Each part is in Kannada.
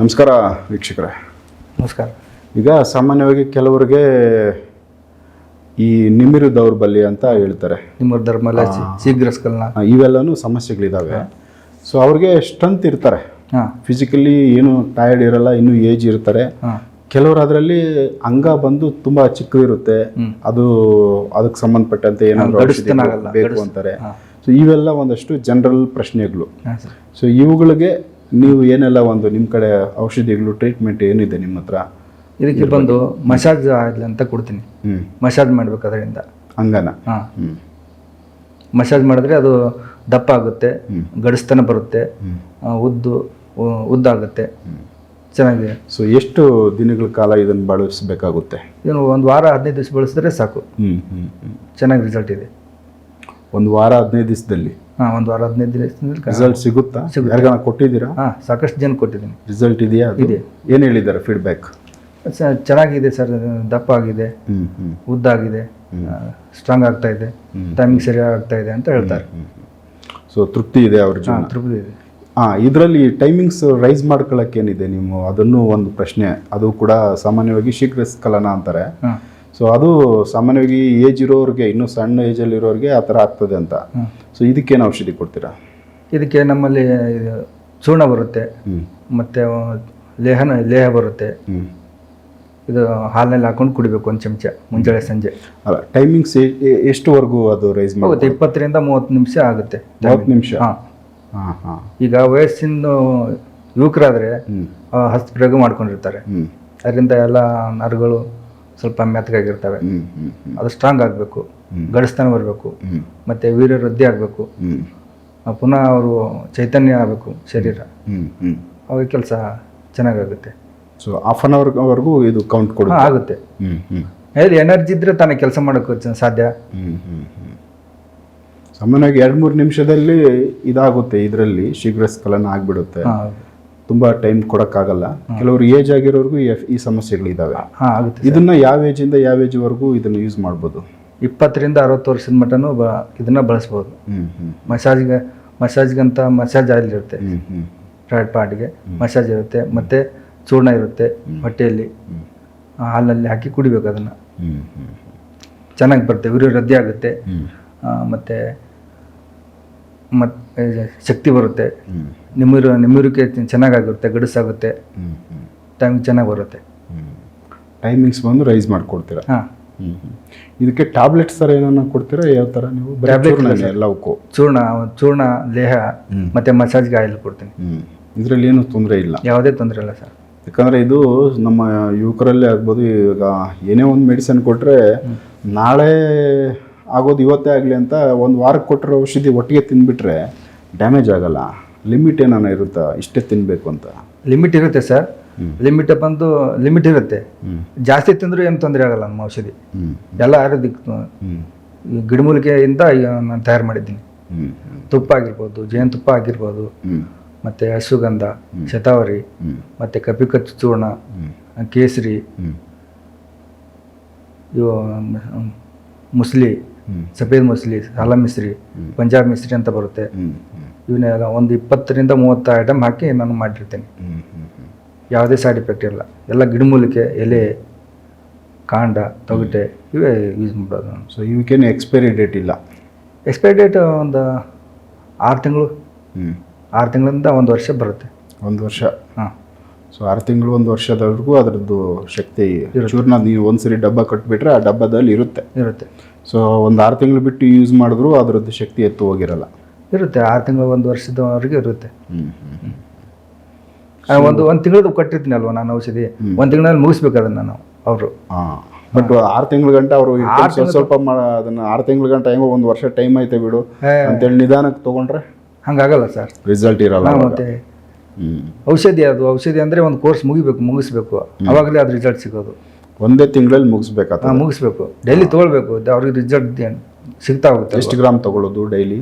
ನಮಸ್ಕಾರ ವೀಕ್ಷಕರೇ. ನಮಸ್ಕಾರ. ಈಗ ಸಾಮಾನ್ಯವಾಗಿ ಕೆಲವರಿಗೆ ಈ ನಿಮಿರು ದೌರ್ಬಲ್ಯ ಅಂತ ಹೇಳ್ತಾರೆ. ನಿಮ್ಮ ಧರ್ಮ ಶೀಘ್ರಸ್ಕಲ್ನ ಇವೆಲ್ಲನೂ ಸಮಸ್ಯೆಗಳಿದ್ದಾವೆ ಸೊ ಅವ್ರಿಗೆ ಸ್ಟ್ರೆಂತ್ ಇರ್ತಾರೆ. ಫಿಸಿಕಲಿ ಏನು ಟಯರ್ಡ್ ಇರಲ್ಲ ಇನ್ನೂ ಏಜ್ ಇರ್ತಾರೆ. ಕೆಲವರು ಅದರಲ್ಲಿ ಅಂಗ ಬಂದು ತುಂಬಾ ಚಿಕ್ಕದಿರುತ್ತೆ. ಅದು ಅದಕ್ಕೆ ಸಂಬಂಧಪಟ್ಟಂತೆ ಏನಾದರೂ ಬೇಕು ಅಂತಾರೆ. ಸೊ ಇವೆಲ್ಲ ಒಂದಷ್ಟು ಜನರಲ್ ಪ್ರಶ್ನೆಗಳು. ಸೊ ಇವುಗಳಿಗೆ ನೀವು ಏನೆಲ್ಲ ಒಂದು ನಿಮ್ಮ ಕಡೆ ಔಷಧಿಗಳು ಟ್ರೀಟ್ಮೆಂಟ್ ಏನಿದೆ ನಿಮ್ಮ ಹತ್ರ? ಇದಕ್ಕೆ ಬಂದು ಮಸಾಜ್ ಆಯಿಲ್ ಅಂತ ಕೊಡ್ತೀನಿ. ಮಸಾಜ್ ಮಾಡ್ಬೇಕು ಅದರಿಂದ. ಅಂಗನ ಹಾಂ. ಹ್ಮ್. ಮಸಾಜ್ ಮಾಡಿದ್ರೆ ಅದು ದಪ್ಪ ಆಗುತ್ತೆ ಗಡಿಸ್ತನ ಬರುತ್ತೆ ಆ, ಉದ್ದು ಉ- ಉದ್ದಾಗುತ್ತೆ. ಚೆನ್ನಾಗಿದೆ. ಸೊ ಎಷ್ಟು ದಿನಗಳ ಕಾಲ ಇದನ್ನು ಬಳಸಬೇಕಾಗುತ್ತೆ? ಇದನ್ನು ಒಂದು ವಾರ ಹದಿನೈದು ದಿವಸ ಬಳಸಿದ್ರೆ ಸಾಕು. ಹ್ಞೂ ಹ್ಞೂ ಹ್ಞೂ ಚೆನ್ನಾಗಿ ರಿಸಲ್ಟ್ ಇದೆ. ಒಂದು ವಾರ ಹದಿನೈದು ದಿವಸದಲ್ಲಿ? ಒಂದು ವಾರ ಹದಿನೈದು ದಿವಸದಲ್ಲಿ ರಿಸಲ್ಟ್ ಸಿಗುತ್ತಾ? ಯಾರಿಗಾನ ಕೊಟ್ಟಿದ್ದೀರಾ? ಹಾಂ ಸಾಕಷ್ಟು ಜನ ಕೊಟ್ಟಿದ್ದೀನಿ. ರಿಸಲ್ಟ್ ಇದೆಯಾ ಅದು? ಇದೆ. ಏನ್ ಹೇಳಿದ್ದಾರೆ ಫೀಡ್ಬ್ಯಾಕ್ ಚ- ಚೆನ್ನಾಗಿದೆ ಸರ್ ದಪ್ಪ ಆಗಿದೆ. ಹ್ಮ್ ಹ್ಮ್. ಉದ್ದಾಗಿದೆ. ಸ್ಟ್ರಾಂಗ್ ಆಗ್ತಾ ಇದೆ. ಟೈಮಿಂಗ್ ಸರಿಯಾಗಿ ಆಗ್ತಾ ಇದೆ ಅಂತ ಹೇಳ್ತಾರೆ. ಸೊ ತೃಪ್ತಿ ಇದೆ ಅವ್ರ ಜೀವನ? ತೃಪ್ತಿ ಇದೆ. ಹಾಂ ಇದರಲ್ಲಿ ಟೈಮಿಂಗ್ಸ್ ರೈಸ್ ಮಾಡ್ಕೊಳ್ಳೋಕೆ ಏನಿದೆ ನೀವು? ಅದನ್ನು ಒಂದು ಪ್ರಶ್ನೆ. ಅದು ಕೂಡ ಸಾಮಾನ್ಯವಾಗಿ ಶೀಘ್ರ ಸ್ಕಲನ ಅಂತಾರೆ. ಹಾಂ. ಸೊ ಅದು ಸಾಮಾನ್ಯವಾಗಿ ಏಜ್ ಇರೋರಿಗೆ ಇನ್ನೂ ಸಣ್ಣ ಏಜಲ್ಲಿ ಇರೋರಿಗೆ ಆ ಥರ ಆಗ್ತದೆ ಅಂತ. ಸೊ ಇದಕ್ಕೇನು ಔಷಧಿ ಕೊಡ್ತೀರಾ? ಇದಕ್ಕೆ ನಮ್ಮಲ್ಲಿ ಚೂರ್ಣ ಬರುತ್ತೆ. ಮತ್ತೆ ಲೇಹನ ಲೇಹ ಬರುತ್ತೆ. ಇದು ಹಾಲಿನಲ್ಲಿ ಹಾಕೊಂಡು ಕುಡಿಬೇಕು ಒಂದು ಚಮಚ ಮುಂಜಾನೆ ಸಂಜೆ. ಅಲ್ಲ ಟೈಮಿಂಗ್ಸ್ ಎಷ್ಟುವರೆಗೂ ಅದು ರೈಸ್ ಮಾಡಿ ಹೋಗುತ್ತೆ ಇಪ್ಪತ್ತರಿಂದ ಮೂವತ್ತು ನಿಮಿಷ ಆಗುತ್ತೆ ಮೂವತ್ತು ನಿಮಿಷ? ಹಾಂ. ಹಾಂ ಹಾಂ. ಈಗ ವಯಸ್ಸಿನ ಯುವಕರಾದರೆ ಹಸ್ತ ಪ್ರಯೋಗ ಮಾಡ್ಕೊಂಡಿರ್ತಾರೆ. ಅದರಿಂದ ಎಲ್ಲ ನರಗಳು ಸ್ವಲ್ಪ ಮೆತ್ತಗಾಗಿರ್ತವೆ ಅದು ಸ್ಟ್ರಾಂಗ್ ಆಗಬೇಕು. ಗಡಿಸ್ತಾನ ಬರಬೇಕು. ಮತ್ತೆ ವೀರ್ಯ ವೃದ್ಧಿ ಆಗಬೇಕು. ಪುನಃ ಅವರು ಚೈತನ್ಯ ಆಗಬೇಕು ಶರೀರ. ಅವ್ರ ಕೆಲಸ ಚೆನ್ನಾಗಾಗುತ್ತೆ. ಸೊ ಹಾಫ್ ಅನ್ ಅವರ್ವರೆಗೂ ಇದು ಕೌಂಟ್ ಕೊಡ ಆಗುತ್ತೆ. ಹೇಳಿ ಎನರ್ಜಿ ಇದ್ರೆ ತಾನೇ ಕೆಲಸ ಮಾಡೋಕ್ಕೆ ಸಾಧ್ಯ? ಸಾಮಾನ್ಯವಾಗಿ ಎರಡು ಮೂರು ನಿಮಿಷದಲ್ಲಿ ಇದಾಗುತ್ತೆ ಇದರಲ್ಲಿ ಶೀಘ್ರ ಸ್ಖಲನ ಆಗಿಬಿಡುತ್ತೆ. ತುಂಬಾ ಟೈಮ್ ಕೊಡೋಕ್ಕಾಗಲ್ಲ. ಕೆಲವರು ಏಜ್ ಆಗಿರೋರ್ಗೂ ಈ- ಸಮಸ್ಯೆಗಳಿದ್ದಾವೆ ಹಾಂ ಆಗುತ್ತೆ ಇದನ್ನ ಯಾವ ಏಜಿಂದ ಯಾವ ಏಜ್ವರೆಗೂ ಇದನ್ನು ಯೂಸ್ ಮಾಡ್ಬೋದು? ಇಪ್ಪತ್ತರಿಂದ ಅರವತ್ತು ವರ್ಷದ ಮಟನೂ ಬ ಇದನ್ನು ಬಳಸ್ಬೋದು. ಮಸಾಜ್ ಹ್ಮ್. ಮಸಾಜ್ಗೆ ಮಸಾಜ್ಗಂತ ಮಸಾಜ್ ಆಯಿಲ್ ಇರುತ್ತೆ. ಥರ್ಡ್ ಪಾರ್ಟ್ಗೆ ಮಸಾಜ್ ಇರುತ್ತೆ ಮತ್ತು ಚೂರ್ಣ ಇರುತ್ತೆ ಹೊಟ್ಟೆಯಲ್ಲಿ. ಹಾಲಲ್ಲಿ ಹಾಕಿ ಕುಡಿಬೇಕು ಅದನ್ನು. ಚೆನ್ನಾಗಿ ಬರುತ್ತೆ ಉರಿ ವೃದ್ಧಿ ಆಗುತ್ತೆ. ಮತ್ತೆ ಮತ್ತು ಶಕ್ತಿ ಬರುತ್ತೆ. ನಿಮ್ಮಿರು ನಿಮ್ಮಿರುವಿಕೆ ಚೆನ್ನಾಗಾಗುತ್ತೆ ಗಡಿಸಾಗುತ್ತೆ. ಟೈಮ್ ಚೆನ್ನಾಗಿ ಬರುತ್ತೆ. ಟೈಮಿಂಗ್ಸ್ ಬಂದು ರೈಸ್ ಮಾಡಿಕೊಡ್ತೀರಾ? ಹಾಂ. ಇದಕ್ಕೆ ಟ್ಯಾಬ್ಲೆಟ್ಸ್ ಥರ ಏನನ್ನ ಕೊಡ್ತೀರಾ? ಯಾವ ಥರ ನೀವು? ಟ್ಯಾಬ್ಲೆಟ್ ಎಲ್ಲವಕ್ಕೂ ಚೂರ್ಣ ಚೂರ್ಣ ಲೇಹ ಮತ್ತು ಮಸಾಜ್ಗೆ ಆಯಿಲ್ ಕೊಡ್ತೀನಿ. ಹ್ಞೂ ಇದರಲ್ಲಿ ಏನು ತೊಂದರೆ ಇಲ್ಲ. ಯಾವುದೇ ತೊಂದರೆ ಇಲ್ಲ ಸರ್. ಯಾಕಂದರೆ ಇದು ನಮ್ಮ ಯುವಕರಲ್ಲೇ ಆಗ್ಬೋದು ಈಗ ಏನೇ ಒಂದು ಮೆಡಿಸಿನ್ ಕೊಟ್ಟರೆ ನಾಳೆ ಆಗೋದು ಇವತ್ತೇ ಆಗಲಿ ಅಂತ ಒಂದು ವಾರಕ್ಕೆ ಕೊಟ್ಟಿರೋ ಔಷಧಿ ಒಟ್ಟಿಗೆ ತಿಂದುಬಿಟ್ರೆ ಡ್ಯಾಮೇಜ್ ಆಗಲ್ಲ. ಲಿಮಿಟ್ ಏನಾನ ಇರುತ್ತಾ? ಇಷ್ಟೇ ತಿನ್ನಬೇಕು ಅಂತ. ಲಿಮಿಟ್ ಇರುತ್ತೆ ಸರ್. ಲಿಮಿಟ್ ಬಂದು ಲಿಮಿಟ್ ಇರುತ್ತೆ. ಜಾಸ್ತಿ ತಿಂದರೂ ಏನು ತೊಂದರೆ ಆಗಲ್ಲ ನಮ್ಮ ಔಷಧಿ. ಎಲ್ಲ ಆರೋಗ್ಯಕ್ಕೆ ಗಿಡಮೂಲಿಕೆಯಿಂದ ನಾನು ತಯಾರು ಮಾಡಿದ್ದೀನಿ. ತುಪ್ಪ ಆಗಿರ್ಬೋದು ಜೇನುತುಪ್ಪ ಆಗಿರ್ಬೋದು ಮತ್ತು ಅಶ್ವಗಂಧ ಶತಾವರಿ ಮತ್ತೆ ಕಪಿಕಚ್ಚು ಚೂರ್ಣ ಕೇಸರಿ ಇವು ಮುಸ್ಲಿ. ಸಫೇದ್ ಮುಸ್ಲಿ ಸಾಲ ಮಿಸ್ರಿ ಪಂಜಾಬ್ ಮಿಸ್ರಿ ಅಂತ ಬರುತ್ತೆ. ಇವನ್ನೆಲ್ಲ ಒಂದು ಇಪ್ಪತ್ತರಿಂದ ಮೂವತ್ತು ಐಟಮ್ ಹಾಕಿ ನಾನು ಮಾಡಿರ್ತೀನಿ. ಯಾವುದೇ ಸೈಡ್ ಎಫೆಕ್ಟ್ ಇರಲ್ಲ. ಎಲ್ಲ ಗಿಡಮೂಲಿಕೆ ಎಲೆ ಕಾಂಡ ತೊಗಟೆ ಇವೇ ಯೂಸ್ ಮಾಡೋದು ನಾನು. ಸೊ ಇವಕ್ಕೇನು ಎಕ್ಸ್ಪೈರಿ ಡೇಟ್ ಇಲ್ಲ. ಎಕ್ಸ್ಪೈರಿ ಡೇಟ್ ಒಂದು ಆರು ತಿಂಗಳು. ಹ್ಞೂ ಆರು ತಿಂಗಳಿಂದ ಒಂದು ವರ್ಷ ಬರುತ್ತೆ. ಒಂದು ವರ್ಷ. ಹಾಂ. ಸೊ ಆರು ತಿಂಗಳು ಒಂದು ವರ್ಷದವರೆಗೂ ಅದರದ್ದು ಶಕ್ತಿ ಚೂರ್ನ ನೀವು ಒಂದ್ಸರಿ ಡಬ್ಬ ಕಟ್ಬಿಟ್ರೆ ಆ ಡಬ್ಬದಲ್ಲಿ ಇರುತ್ತೆ. ಇರುತ್ತೆ. ಸೊ ಒಂದು ಆರು ತಿಂಗಳು ಬಿಟ್ಟು ಯೂಸ್ ಮಾಡಿದ್ರು ಅದರದ್ದು ಶಕ್ತಿ ಎತ್ತು ಹೋಗಿರಲ್ಲ. ಇರುತ್ತೆ. ಆರು ತಿಂಗಳು ಒಂದು ವರ್ಷದವರೆಗೆ ಇರುತ್ತೆ. ಒಂದು ಒಂದು ತಿಂಗಳದ್ದು ಕಟ್ಟಿರ್ತೀನಿ ಅಲ್ವಾ ನಾನು ಔಷಧಿ? ಒಂದು ತಿಂಗಳಲ್ಲಿ ಮುಗಿಸ್ಬೇಕು ಅದನ್ನು ನಾವು ಅವರು ಬಟ್ ಆರು ತಿಂಗಳ ಗಂಟೆ ಅವರು ಸ್ವಲ್ಪ ಅದನ್ನ ಆರು ತಿಂಗಳ ಗಂಟೆ ಹೆಂಗೋ ಒಂದು ವರ್ಷ ಟೈಮ್ ಐತೆ ಬಿಡು. ಅಂತೇಳಿ ನಿಧಾನಕ್ಕೆ ತಗೊಂಡ್ರೆ ಹಂಗಾಗಲ್ಲ ಸರ್. ರಿಸಲ್ಟ್ ಇರಲ್ಲ ಮತ್ತೆ ಔಷಧಿ ಅದು. ಔಷಧಿ ಅಂದರೆ ಒಂದು ಕೋರ್ಸ್ ಮುಗಿಬೇಕು ಮುಗಿಸ್ಬೇಕು. ಅವಾಗಲೇ ಅದು ರಿಸಲ್ಟ್ ಸಿಗೋದು. ಒಂದೇ ತಿಂಗಳಲ್ಲಿ ಮುಗಿಸ್ಬೇಕು. ಮುಗಿಸ್ಬೇಕು ಡೈಲಿ ತಗೊಳ್ಬೇಕು. ಅವ್ರಿಗೆ ರಿಸಲ್ಟ್ ಸಿಗ್ತಾ ಹೋಗುತ್ತೆ ಎಷ್ಟು ಗ್ರಾಮ್ ತಗೊಳ್ಳೋದು ಡೈಲಿ?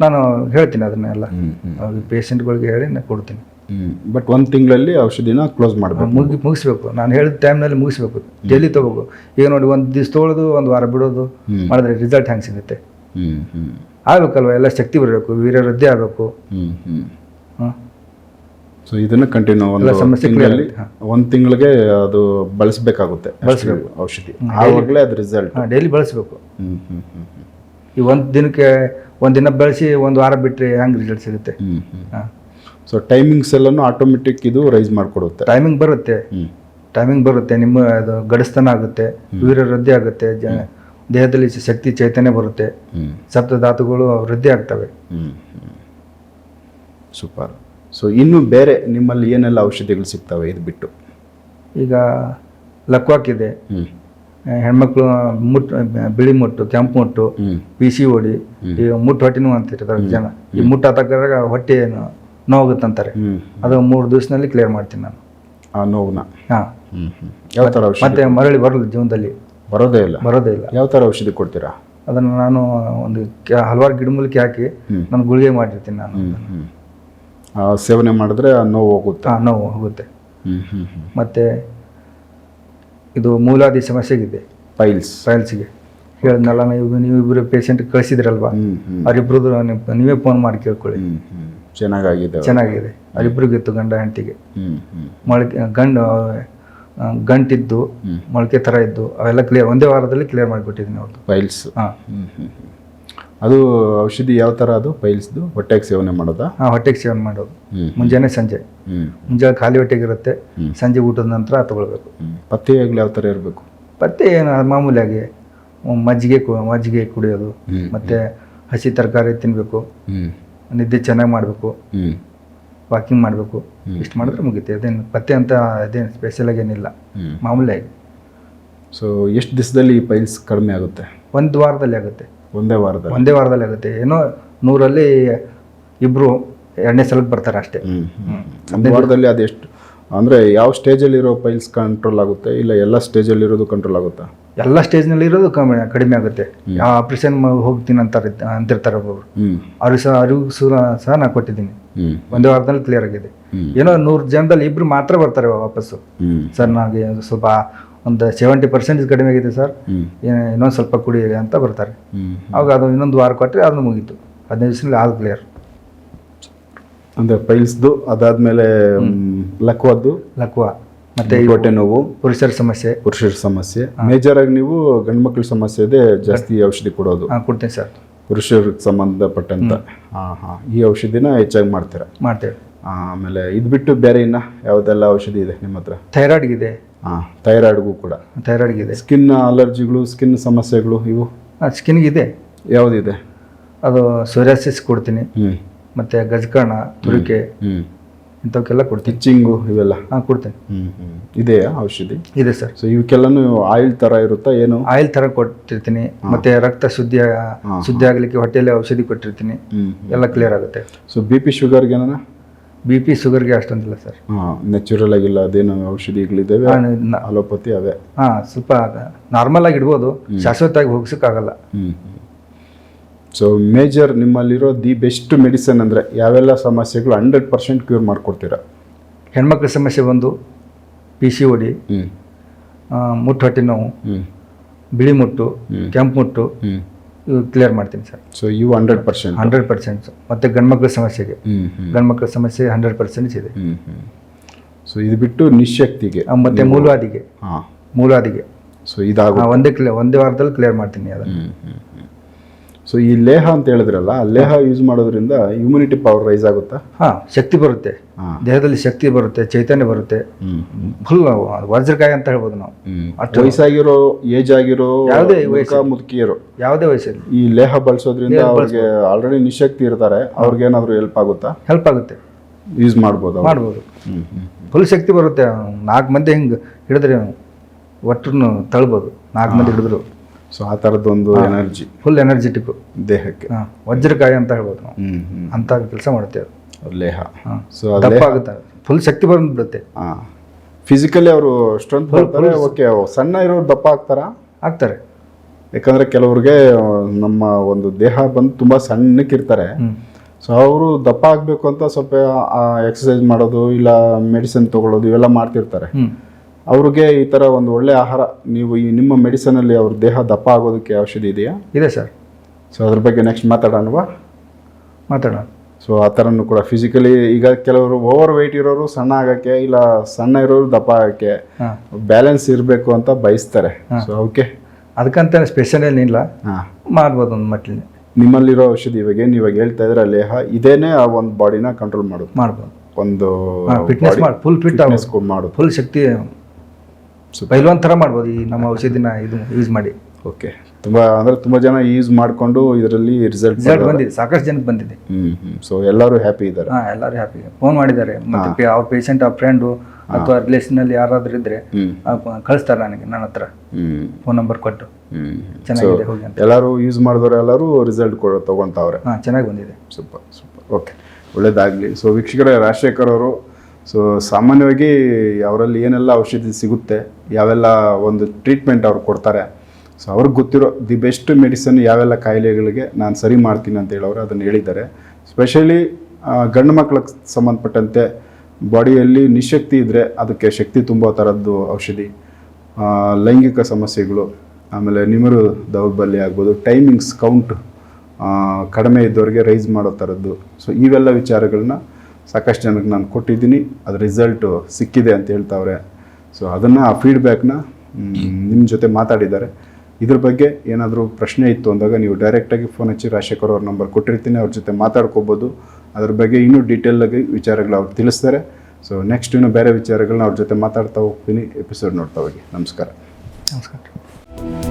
ನಾನು ಹೇಳ್ತೀನಿ ಅದನ್ನೆಲ್ಲ ಪೇಷಂಟ್ಗಳಿಗೆ ಹೇಳಿ ನಾನು ಕೊಡ್ತೀನಿ. ಬಟ್ ಒಂದು ತಿಂಗಳಲ್ಲಿ ಔಷಧಿನ ಕ್ಲೋಸ್ ಮಾಡಬೇಕು. ಮುಗಿ ಮುಗಿಸ್ಬೇಕು. ನಾನು ಹೇಳಿದ ಟೈಮ್ನಲ್ಲಿ ಮುಗಿಸ್ಬೇಕು. ಜಲ್ದಿ ತಗೋಬೇಕು. ಈಗ ನೋಡಿ ಒಂದು ದಿವ್ಸ ತೊಗೊಳೋದು ಒಂದು ವಾರ ಬಿಡೋದು ಮಾಡಿದ್ರೆ ರಿಸಲ್ಟ್ ಹೆಂಗೆ ಸಿಗುತ್ತೆ? ಹ್ಞೂ ಹ್ಞೂ ಆಗ್ಬೇಕಲ್ವ? ಎಲ್ಲ ಶಕ್ತಿ ಬರಬೇಕು. ವೀರ್ಯ ವೃದ್ಧಿ ಆಗಬೇಕು. ಹ್ಞೂ ಹ್ಮ್. ಹಾಂ. ಸೊ ಇದನ್ನ ಕಂಟಿನ್ಯೂ ಒಂದು ತಿಂಗಳಲ್ಲಿ ಒಂದು ತಿಂಗಳಿಗೆ ಅದು ಬಳಸಬೇಕಾಗುತ್ತೆ ಬಳಸಬೇಕು. ಔಷಧಿ. ಆವಾಗಲೇ ಅದು ರಿಸಲ್ಟ್ ಹಾಂ ಡೈಲಿ ಬಳಸಬೇಕು. ಈ ಒಂದು ದಿನಕ್ಕೆ ಒಂದು ದಿನ ಬೆಳೆಸಿ ಒಂದು ವಾರ ಬಿಟ್ಟರೆ ಹೆಂಗೆ ರಿಸಲ್ಟ್ ಸಿಗುತ್ತೆ? ಹಾಂ. ಸೊ ಟೈಮಿಂಗ್ಸ್ ಎಲ್ಲಾನು ಆಟೋಮೆಟಿಕ್ ಇದು ರೈಸ್ ಮಾಡಿಕೊಡುತ್ತೆ. ಟೈಮಿಂಗ್ ಬರುತ್ತೆ. ಟೈಮಿಂಗ್ ಬರುತ್ತೆ. ನಿಮ್ಮ ಅದು ಗಡಸ್ತನ ಆಗುತ್ತೆ ವೀರ ವೃದ್ಧಿ ಆಗುತ್ತೆ ಜ ದೇಹದಲ್ಲಿ ಶಕ್ತಿ ಚೈತನ್ಯ ಬರುತ್ತೆ. ಸಪ್ತಧಾತುಗಳು ಸಪ್ತ ಧಾತುಗಳು ವೃದ್ಧಿ ಆಗ್ತವೆ. ಸೂಪರ್. ಸೊ ಇನ್ನು ಬೇರೆ ನಿಮ್ಮಲ್ಲಿ ಏನೆಲ್ಲ ಔಷಧಿಗಳು ಸಿಗ್ತವೆ ಇದು ಬಿಟ್ಟು ಈಗ ಲಕ್ವಾಕಿದೆ ಹ್ಮ್. ಹೆಣ್ಮಕ್ಳು ಮುಟ್ಟು ಬಿಳಿ ಮುಟ್ಟು ಕೆಂಪು ಮುಟ್ಟು ಪಿ ಸಿ ಓಡಿ ಈ ಮುಟ್ಟು ಹೊಟ್ಟೆ ನೋವು ಅಂತಿರ್ತಾರೆ ಜನ. ಈ ಮುಟ್ಟು ಹತ್ತಕ್ಕಾಗ ಹೊಟ್ಟೆ ನೋವಾಗುತ್ತಂತಾರೆ ಅಂತಾರೆ. ಅದು ಮೂರು ದಿವಸದಲ್ಲಿ ಕ್ಲಿಯರ್ ಮಾಡ್ತೀನಿ ನಾನು. ಆ ನೋವನ್ನ ಹಾಂ. ಯಾವ ಥರ ಔಷಧಿ ಮತ್ತೆ ಮರಳಿ ಬರಲ್ಲ ಜೀವನದಲ್ಲಿ. ಬರೋದೇ ಇಲ್ಲ. ಬರೋದೇ ಇಲ್ಲ. ಯಾವ ಥರ ಔಷಧಿ ಕೊಡ್ತೀರಾ? ಅದನ್ನು ನಾನು ಒಂದು ಹಲವಾರು ಗಿಡಮೂಲಿಕೆ ಹಾಕಿ. ನಾನು ಗುಳಿಗೆ ಮಾಡಿರ್ತೀನಿ ನಾನು. ಸೇವನೆ ಮಾಡಿದ್ರೆ ಆ ನೋವು ಹೋಗುತ್ತೆ. ಹಾಂ ನೋವು ಹೋಗುತ್ತೆ. ಮತ್ತು ಇದು ಮೂಲಾದಿ ಸಮಸ್ಯೆಗಿದೆ. ಫೈಲ್ಸ್ ಫೈಲ್ಸ್ಗೆ ಹೇಳಿದ್ನಲ್ಲ ನೀವು ನೀವಿಬ್ಬರು ಪೇಷಂಟ್ ಕಳಿಸಿದ್ರಲ್ವಾ? ಅವರಿಬ್ರದ್ದು ನೀವೇ ಫೋನ್ ಮಾಡಿ ಕೇಳ್ಕೊಳ್ಳಿ. ಚೆನ್ನಾಗಾಗಿದೆ ಚೆನ್ನಾಗಿದೆ. ಅವರಿಬ್ರಿಗಿತ್ತು ಗಂಡ ಹೆಂಡತಿಗೆ. ಮೊಳಕೆ ಗಂಡು ಗಂಟಿದ್ದು. ಮೊಳಕೆ ಥರ ಇದ್ದು ಅವೆಲ್ಲ ಕ್ಲಿಯರ್ ಒಂದೇ ವಾರದಲ್ಲಿ ಕ್ಲಿಯರ್ ಮಾಡಿಬಿಟ್ಟಿದ್ದೀನಿ ಅವ್ರದ್ದು ಫೈಲ್ಸ್ ಹಾಂ. ಅದು ಔಷಧಿ ಯಾವ ಥರ ಅದು? ಪೈಲ್ಸ್ದು? ಹೊಟ್ಟೆಗೆ ಸೇವನೆ ಮಾಡೋದಾ? ಹಾಂ ಹೊಟ್ಟೆಗೆ ಸೇವನೆ ಮಾಡೋದು. ಮುಂಜಾನೆ ಸಂಜೆ. ಮುಂಜಾನೆ ಖಾಲಿ ಹೊಟ್ಟೆಗೆ ಇರುತ್ತೆ. ಹ್ಮ್. ಸಂಜೆ ಊಟದ ನಂತರ ತಗೊಳ್ಬೇಕು. ಪತ್ತೆ ಆಗಲಿ ಯಾವ ಥರ ಇರಬೇಕು? ಪತ್ತೆ ಏನು ಮಾಮೂಲಿಯಾಗಿ ಮಜ್ಜಿಗೆ ಕು ಮಜ್ಜಿಗೆ ಕುಡಿಯೋದು. ಮತ್ತು ಹಸಿ ತರಕಾರಿ ತಿನ್ನಬೇಕು ನಿದ್ದೆ ಚೆನ್ನಾಗಿ ಮಾಡಬೇಕು. ವಾಕಿಂಗ್ ಮಾಡಬೇಕು. ಇಷ್ಟು ಮಾಡಿದ್ರೆ ಮುಗಿತೆ. ಅದೇನು ಪತ್ತೆ ಅಂತ ಅದೇನು ಸ್ಪೆಷಲಾಗಿ ಏನಿಲ್ಲ. ಮಾಮೂಲಿಯಾಗಿ ಸೊ ಎಷ್ಟು ದಿವಸದಲ್ಲಿ ಈ ಪೈಲ್ಸ್ ಕಡಿಮೆ ಆಗುತ್ತೆ? ಒಂದು ವಾರದಲ್ಲಿ ಆಗುತ್ತೆ. ಒಂದೇ ವಾರದಲ್ಲಿ. ಒಂದೇ ವಾರದಲ್ಲಿ ಆಗುತ್ತೆ. ಏನೋ ನೂರಲ್ಲಿ ಇಬ್ಬರು ಎರಡನೇ ಸಲಕ್ಕೆ ಬರ್ತಾರೆ ಅಷ್ಟೇ. ಒಂದೇ ವಾರದಲ್ಲಿ ಅದೆಷ್ಟು ಅಂದರೆ ಯಾವ ಸ್ಟೇಜಲ್ಲಿರೋ ಪೈಲ್ಸ್ ಕಂಟ್ರೋಲ್ ಆಗುತ್ತೆ ಇಲ್ಲ ಎಲ್ಲ ಸ್ಟೇಜಲ್ಲಿರೋದು ಕಂಟ್ರೋಲ್ ಆಗುತ್ತಾ? ಎಲ್ಲ ಸ್ಟೇಜ್ನಲ್ಲಿ ಇರೋದು ಕಮ್ಮಿ ಕಡಿಮೆ ಆಗುತ್ತೆ. ಯಾವ ಆಪ್ರೇಷನ್ ಹೋಗ್ತೀನಿ ಅಂತಾರೆ ಅಂತಿರ್ತಾರೆ ಒಬ್ಬೊಬ್ರು. ಅವ್ರಿಗೆ ಸಹ ಅರಿವು ಸಹ ಸಹ ನಾನು ಕೊಟ್ಟಿದ್ದೀನಿ. ಒಂದೇ ವಾರದಲ್ಲಿ ಕ್ಲಿಯರ್ ಆಗಿದೆ. ಏನೋ ನೂರು ಜನದಲ್ಲಿ ಇಬ್ರು ಮಾತ್ರ ಬರ್ತಾರೆ ವಾಪಸ್ಸು. ಸರ್ ನನಗೆ ಸ್ವಲ್ಪ ಒಂದು ಸೆವೆಂಟಿ ಪರ್ಸೆಂಟ್ ಕಡಿಮೆ ಆಗಿದೆ ಸರ್ ಇನ್ನೊಂದು ಸ್ವಲ್ಪ ಕುಡಿಯಿರಿ ಅಂತ ಬರ್ತಾರೆ. ಅವಾಗ ಅದು ಇನ್ನೊಂದು ವಾರ ಕೊಟ್ಟರೆ ಅದು ಮುಗೀತು. ಹದಿನೈದು ದಿವಸದಲ್ಲಿ ಆದ ಕ್ಲಿಯರ್ ಅಂದರೆ ಪೈಲ್ಸ್ದು ಅದಾದಮೇಲೆ ಲಕ್ವದ್ದು. ಲಕ್ವ. ಮತ್ತೆ ಈ ಹೊಟ್ಟೆ ನೋವು. ಪುರುಷರ ಸಮಸ್ಯೆ. ಪುರುಷರ ಸಮಸ್ಯೆ. ಮೇಜರ್ ಆಗಿ ನೀವು ಗಂಡು ಮಕ್ಕಳ ಸಮಸ್ಯೆ ಇದೆ ಜಾಸ್ತಿ ಔಷಧಿ ಕೊಡೋದು. ಕೊಡ್ತೀನಿ ಸರ್ ಪುರುಷರಿಗೆ ಸಂಬಂಧಪಟ್ಟಂತ. ಹಾಂ ಹಾಂ. ಈ ಔಷಧಿನ ಹೆಚ್ಚಾಗಿ ಮಾಡ್ತೀರಾ? ಮಾಡ್ತೇವೆ. ಆಮೇಲೆ ಇದು ಬಿಟ್ಟು ಬೇರೆ ಇನ್ನ ಯಾವುದೆಲ್ಲ ಔಷಧಿ ಇದೆ ನಿಮ್ಮ ಹತ್ರ? ಥೈರಾಯ್ಡ್ಗಿದೆ ಹಾಂ ಥೈರಾಯ್ಡ್ಗೂ ಕೂಡ. ಥೈರಾಯ್ಡ್ಗಿದೆ ಸ್ಕಿನ್ ಅಲರ್ಜಿಗಳು ಸ್ಕಿನ್ ಸಮಸ್ಯೆಗಳು ಇವು? ಸ್ಕಿನ್ಗಿದೆ ಯಾವುದಿದೆ? ಅದು ಸೋರಿಯಾಸಿಸ್ ಕೊಡ್ತೀನಿ. ಮತ್ತೆ ಗಜಕರ್ಣ ತುರಿಕೆ ಇಂಥವಕ್ಕೆಲ್ಲ ಕೊಡ್ತೀನಿ. ಟಿಚ್ಚಿಂಗು ಇವೆಲ್ಲ? ಹಾಂ ಕೊಡ್ತೇನೆ. ಹ್ಞೂ ಹ್ಞೂ ಇದೆಯಾ ಔಷಧಿ? ಇದೆ ಸರ್. ಸೊ ಇವಕ್ಕೆಲ್ಲನೂ ಆಯಿಲ್ ಥರ ಇರುತ್ತಾ ಏನು? ಆಯಿಲ್ ಥರ ಕೊಟ್ಟಿರ್ತೀನಿ. ಮತ್ತೆ ರಕ್ತ ಶುದ್ಧಿ ಶುದ್ಧಿ ಆಗಲಿಕ್ಕೆ ಹೊಟ್ಟೆಯಲ್ಲಿ ಔಷಧಿ ಕೊಟ್ಟಿರ್ತೀನಿ. ಎಲ್ಲ ಕ್ಲಿಯರ್ ಆಗುತ್ತೆ. ಸೊ ಬಿ ಪಿ ಶುಗರ್ಗೆ ಏನಾನ? ಬಿ ಪಿ ಶುಗರ್ಗೆ ಅಷ್ಟೊಂದಿಲ್ಲ ಸರ್. ಹಾಂ ನ್ಯಾಚುರಲ್ ಆಗಿಲ್ಲ ಅದೇನು ಔಷಧಿಗಳಿದ್ದಾವೆ? ಅಲೋಪತಿ ಅವೇ? ಹಾಂ ಸ್ವಲ್ಪ ನಾರ್ಮಲ್ ಆಗಿ ಇಡ್ಬೋದು ಶಾಶ್ವತವಾಗಿ ಹೋಗ್ಸೋಕ್ಕಾಗಲ್ಲ. ಹ್ಞೂ ಸೊ ಮೇಜರ್ ನಿಮ್ಮಲ್ಲಿರೋ ದಿ ಬೆಸ್ಟ್ ಮೆಡಿಸನ್ ಅಂದರೆ ಯಾವೆಲ್ಲ ಸಮಸ್ಯೆಗಳು ಹಂಡ್ರೆಡ್ ಪರ್ಸೆಂಟ್ ಕ್ಯೂರ್ ಮಾಡಿಕೊಡ್ತೀರಾ? ಹೆಣ್ಮಕ್ಳ ಸಮಸ್ಯೆ ಬಂದು ಪಿ ಸಿ ಒಡಿ ಹ್ಞೂ ಮುಟ್ಟು ಹೊಟ್ಟೆ ನೋವು ಹ್ಞೂ ಬಿಳಿ ಮುಟ್ಟು ಕೆಂಪು ಮುಟ್ಟು ಹ್ಞೂ ಕ್ಲಿಯರ್ ಮಾಡ್ತೀನಿ ಸರ್. ಸೊ ಇವು ಹಂಡ್ರೆಡ್ ಪರ್ಸೆಂಟ್ ಹಂಡ್ರೆಡ್ ಪರ್ಸೆಂಟ್ ಮತ್ತು ಗಂಡ್ಮಕ್ಳ ಸಮಸ್ಯೆಗೆ. ಗಂಡ್ಮಕ್ಳ ಸಮಸ್ಯೆ ಹಂಡ್ರೆಡ್ ಪರ್ಸೆಂಟ್ ಇದೆ. ಸೊ ಇದು ಬಿಟ್ಟು ನಿಶಕ್ತಿಗೆ ಮತ್ತೆ ಮೂಲವಾದಿಗೆ ಮೂಲವಾದಿಗೆ ಸೊ ಇದಾಗ ಒಂದೇ ಕ್ಲಿಯರ್ ಒಂದೇ ವಾರದಲ್ಲಿ ಕ್ಲಿಯರ್ ಮಾಡ್ತೀನಿ ಅದನ್ನು. ಸೊ ಈ ಲೇಹ ಅಂತ ಹೇಳಿದ್ರಲ್ಲ ಲೇಹ ಯೂಸ್ ಮಾಡೋದ್ರಿಂದ ಇಮ್ಯುನಿಟಿ ಪವರ್ ರೈಸ್ ಆಗುತ್ತಾ? ಹಾಂ ಶಕ್ತಿ ಬರುತ್ತೆ. ದೇಹದಲ್ಲಿ ಶಕ್ತಿ ಬರುತ್ತೆ ಚೈತನ್ಯ ಬರುತ್ತೆ. ಫುಲ್ ವಜ್ರಕಾಯಿ ಅಂತ ಹೇಳ್ಬೋದು ನಾವು. ಅಷ್ಟು ವಯಸ್ಸಾಗಿರೋ ಏಜ್ ಆಗಿರೋ ಯಾವುದೇ ವಯಸ್ಸ ಮುದುಕಿಯರು ಯಾವುದೇ ವಯಸ್ಸಲ್ಲಿ ಈ ಲೇಹ ಬಳಸೋದ್ರಿಂದ ಅವ್ರಿಗೆ ಆಲ್ರೆಡಿ ನಿಶಕ್ತಿ ಇರ್ತಾರೆ ಅವ್ರಿಗೆ ಏನಾದರೂ ಹೆಲ್ಪ್ ಆಗುತ್ತಾ? ಹೆಲ್ಪ್ ಆಗುತ್ತೆ. ಯೂಸ್ ಮಾಡ್ಬೋದು ಮಾಡ್ಬೋದು. ಫುಲ್ ಶಕ್ತಿ ಬರುತ್ತೆ. ನಾಲ್ಕು ಮಂದಿ ಹಿಂಗೆ ಹಿಡಿದ್ರೆ ಒಟ್ಟನ್ನು ತಳ್ಬೋದು. ನಾಲ್ಕು ಮಂದಿ ಹಿಡಿದ್ರು. ಸೊ ಆ ಥರದ್ದೊಂದು ಎನರ್ಜಿ ಫುಲ್ ಎನರ್ಜೆಟಿಕ್ ದೇಹಕ್ಕೆ. ವಜ್ರಕಾಯಿ ಅಂತ ಹೇಳ್ಬೋದು ನಾವು. ಅಂತ ಕೆಲಸ ಮಾಡುತ್ತೆ ಅದು ಲೇಹ. ಸೊ ದಪ್ಪ ಆಗುತ್ತೆ? ಫುಲ್ ಶಕ್ತಿ ಬಂದ್ಬಿಡುತ್ತೆ ಫಿಸಿಕಲಿ ಅವರು ಸ್ಟ್ರೆಂತ್ ಬರ್ತಾರೆ ಓಕೆ ಸಣ್ಣ ಇರೋರು ದಪ್ಪ ಆಗ್ತಾರಾ? ಆಗ್ತಾರೆ. ಯಾಕಂದ್ರೆ ಕೆಲವ್ರಿಗೆ ನಮ್ಮ ಒಂದು ದೇಹ ಬಂದು ತುಂಬಾ ಸಣ್ಣಕ್ಕಿರ್ತಾರೆ. ಇರ್ತಾರೆ ಸೊ ಅವರು ದಪ್ಪ ಆಗಬೇಕು ಅಂತ ಸ್ವಲ್ಪ ಎಕ್ಸಸೈಸ್ ಮಾಡೋದು ಇಲ್ಲ ಮೆಡಿಸಿನ್ ತಗೊಳ್ಳೋದು ಇವೆಲ್ಲ ಮಾಡ್ತಿರ್ತಾರೆ. ಅವ್ರಿಗೆ ಈ ಥರ ಒಂದು ಒಳ್ಳೆ ಆಹಾರ ನೀವು ಈ ನಿಮ್ಮ ಮೆಡಿಸನಲ್ಲಿ ಅವ್ರ ದೇಹ ದಪ್ಪ ಆಗೋದಕ್ಕೆ ಔಷಧಿ ಇದೆಯಾ? ಇದೆ ಸರ್. ಸೊ ಅದ್ರ ಬಗ್ಗೆ ನೆಕ್ಸ್ಟ್ ಮಾತಾಡೋಣವಾ ಮಾತಾಡೋಣ. ಸೊ ಆ ಥರನೂ ಕೂಡ ಫಿಸಿಕಲಿ ಈಗ ಕೆಲವರು ಓವರ್ ವೆಯ್ಟ್ ಇರೋರು ಸಣ್ಣ ಆಗೋಕ್ಕೆ ಇಲ್ಲ ಸಣ್ಣ ಇರೋರು ದಪ್ಪ ಆಗೋಕ್ಕೆ ಬ್ಯಾಲೆನ್ಸ್ ಇರಬೇಕು ಅಂತ ಬಯಸ್ತಾರೆ. ಸೊ ಓಕೆ ಅದಕ್ಕಂತ ಸ್ಪೆಷಲ್ ಏನಿಲ್ಲ ಮಾಡ್ಬೋದು ಒಂದು ಮಟ್ಟಿನ ನಿಮ್ಮಲ್ಲಿರೋ ಔಷಧಿ ಇವಾಗ ಏನು ಇವಾಗ ಹೇಳ್ತಾ ಇದ್ರೆ ಲೇಹ ಇದೇನೇ ಆ ಒಂದು ಬಾಡಿನ ಕಂಟ್ರೋಲ್ ಮಾಡೋದು. ಮಾಡ್ಬೋದು. ಒಂದು ಫಿಟ್ನೆಸ್ ಮಾಡಿ ಫುಲ್ ಫಿಟ್ ಕೊ- ಮಾಡೋದು. ಫುಲ್ ಶಕ್ತಿ. ಪೈಲ್ವಾನ್ ಥರ ಮಾಡ್ಬೋದು ಈ ನಮ್ಮ ಔಷಧಿನ ಇದು ಯೂಸ್ ಮಾಡಿ. ಓಕೆ ತುಂಬ ಅಂದರೆ ತುಂಬ ಜನ ಯೂಸ್ ಮಾಡಿಕೊಂಡು ಇದರಲ್ಲಿ ರಿಸಲ್ಟ್ ರಿಸಲ್ಟ್ ಬಂದಿದೆ. ಸಾಕಷ್ಟು ಜನಕ್ಕೆ ಬಂದಿದೆ. ಹ್ಞೂ ಸೊ ಎಲ್ಲರೂ ಹ್ಯಾಪಿ ಇದ್ದಾರೆ. ಹಾಂ ಎಲ್ಲರೂ ಹ್ಯಾಪಿ ಫೋನ್ ಮಾಡಿದ್ದಾರೆ. ಮತ್ತೆ ಅವ್ರ ಪೇಷಂಟ್ ಅವ್ರ ಫ್ರೆಂಡು ಅಥವಾ ರಿಲೇಷನಲ್ಲಿ ಯಾರಾದರೂ ಇದ್ರೆ ಹ್ಮ್. ಕಳಿಸ್ತಾರೆ ನನಗೆ ನನ್ನ ಹತ್ರ. ಫೋನ್ ನಂಬರ್ ಕೊಟ್ಟು. ಚೆನ್ನಾಗಿದೆ ಹೋಗಿ ಅಂತ. ಎಲ್ಲರೂ ಯೂಸ್ ಮಾಡಿದವರು ಎಲ್ಲರೂ ರಿಸಲ್ಟ್ ಕೊಡ ತೊಗೊತಾವ್ರೆ ಹಾಂ ಚೆನ್ನಾಗಿ ಬಂದಿದೆ. Super super. ಓಕೆ ಒಳ್ಳೇದಾಗಲಿ. ಸೊ ವೀಕ್ಷಕರೇ ರಾಜಶೇಖರ್ ಅವರು ಸೊ ಸಾಮಾನ್ಯವಾಗಿ ಅವರಲ್ಲಿ ಏನೆಲ್ಲ ಔಷಧಿ ಸಿಗುತ್ತೆ, ಯಾವೆಲ್ಲ ಒಂದು ಟ್ರೀಟ್ಮೆಂಟ್ ಅವ್ರು ಕೊಡ್ತಾರೆ ಸೊ ಅವ್ರಿಗೆ ಗೊತ್ತಿರೋ ದಿ ಬೆಸ್ಟ್ ಮೆಡಿಸನ್ ಯಾವೆಲ್ಲ ಕಾಯಿಲೆಗಳಿಗೆ ನಾನು ಸರಿ ಮಾಡ್ತೀನಿ ಅಂತ ಹೇಳೋರು ಅದನ್ನು ಹೇಳಿದ್ದಾರೆ. ಸ್ಪೆಷಲಿ ಗಂಡು ಮಕ್ಕಳಿಗೆ ಸಂಬಂಧಪಟ್ಟಂತೆ ಬಾಡಿಯಲ್ಲಿ ನಿಶಕ್ತಿ ಇದ್ದರೆ ಅದಕ್ಕೆ ಶಕ್ತಿ ತುಂಬೋ ಥರದ್ದು ಔಷಧಿ. ಲೈಂಗಿಕ ಸಮಸ್ಯೆಗಳು, ಆಮೇಲೆ ನಿಮರು ದೌರ್ಬಲ್ಯ ಆಗ್ಬೋದು ಟೈಮಿಂಗ್ಸ್ ಕೌಂಟ್ ಕಡಿಮೆ ಇದ್ದವ್ರಿಗೆ ರೈಸ್ ಮಾಡೋ ಥರದ್ದು ಸೊ ಇವೆಲ್ಲ ವಿಚಾರಗಳನ್ನ ಸಾಕಷ್ಟು ಜನಕ್ಕೆ ನಾನು ಕೊಟ್ಟಿದ್ದೀನಿ. ಅದು ರಿಸಲ್ಟು ಸಿಕ್ಕಿದೆ ಅಂತ ಹೇಳ್ತಾವ್ರೆ. ಸೊ ಅದನ್ನು ಆ ಫೀಡ್ಬ್ಯಾಕ್ನ ನಿಮ್ಮ ಜೊತೆ ಮಾತಾಡಿದ್ದಾರೆ. ಇದ್ರ ಬಗ್ಗೆ ಏನಾದರೂ ಪ್ರಶ್ನೆ ಇತ್ತು ಅಂದಾಗ ನೀವು ಡೈರೆಕ್ಟಾಗಿ ಫೋನ್ ಹಚ್ಚಿ ರಾಜಶೇಖರ್ ಅವ್ರ ನಂಬರ್ ಕೊಟ್ಟಿರ್ತೀನಿ, ಅವ್ರ ಜೊತೆ ಮಾತಾಡ್ಕೋಬೋದು. ಅದ್ರ ಬಗ್ಗೆ ಇನ್ನೂ ಡೀಟೇಲಾಗಿ ವಿಚಾರಗಳು ಅವ್ರು ತಿಳಿಸ್ತಾರೆ. ಸೊ ನೆಕ್ಸ್ಟ್ ಇನ್ನೂ ಬೇರೆ ವಿಚಾರಗಳನ್ನ ಅವ್ರ ಜೊತೆ ಮಾತಾಡ್ತಾ ಹೋಗ್ತೀನಿ. ಎಪಿಸೋಡ್ ನೋಡ್ತಾ ಹೋಗಿ. ನಮಸ್ಕಾರ. ನಮಸ್ಕಾರ.